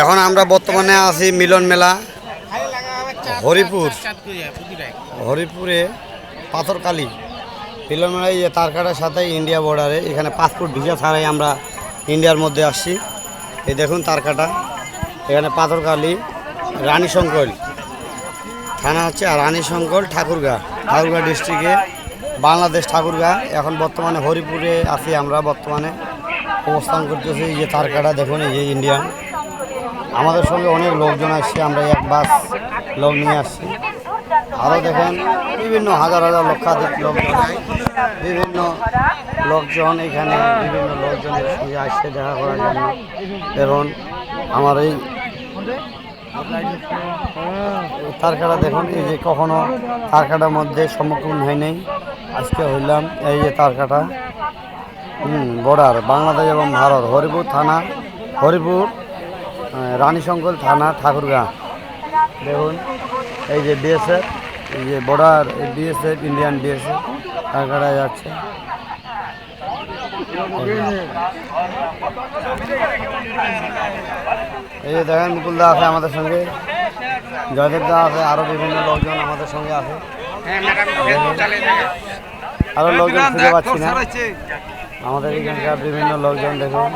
এখন আমরা বর্তমানে আছি মিলন মেলা, হরিপুর। হরিপুরে পাথরকালি। মিলন মেলায় এই তারকাটার সাথে ইন্ডিয়া বর্ডারে, এখানে পাসপোর্ট ভিসা ছাড়াই আমরা ইন্ডিয়ার মধ্যে আসছি। এই দেখুন তারকাটা, এখানে পাথরকালি, রানী শঙ্কল থানা হচ্ছে রানী শঙ্কল ঠাকুরগা ঠাকুরগা ডিস্ট্রিক্টে বাংলাদেশ ঠাকুরগা। এখন বর্তমানে হরিপুরে আছি আমরা বর্তমানে। অবস্থান করতেছি যে তারকাটা, দেখুন এই যে ইন্ডিয়ান। আমাদের সঙ্গে অনেক লোকজন আসছে, আমরা এক বাস লোক নিয়ে আসছি। আরও দেখেন, বিভিন্ন হাজার হাজার লক্ষাধিক লোকজন বিভিন্ন লোকজন এখানে, বিভিন্ন লোকজনের সঙ্গে আসছে দেখা করার জন্য। দেখুন, আমার এই তারকাটা দেখুন, এই যে কখনো তারকাটার মধ্যে সম্মুখীন হয় নাই। আজকে হইলাম এই যে তারকাটা। হুম, বর্ডার, বাংলাদেশ এবং ভারত, হরিপুর থানা, হরিপুর রানীশঙ্কর থানা, ঠাকুরগাঁ। দেখুন, এই যে বিএসএফ এই যে বর্ডার বিএসএফ ইন্ডিয়ান বিএসএফ তারকাটা যাচ্ছে। এই যে দেখেন মুকুলদা আছে আমাদের সঙ্গে। জয়দেবদা আছে আরও বিভিন্ন লোকজন আমাদের সঙ্গে আছে। আরও লোকজন খুঁজে পাচ্ছি না। আমাদের এখানকার বিভিন্ন লোকজন দেখুন।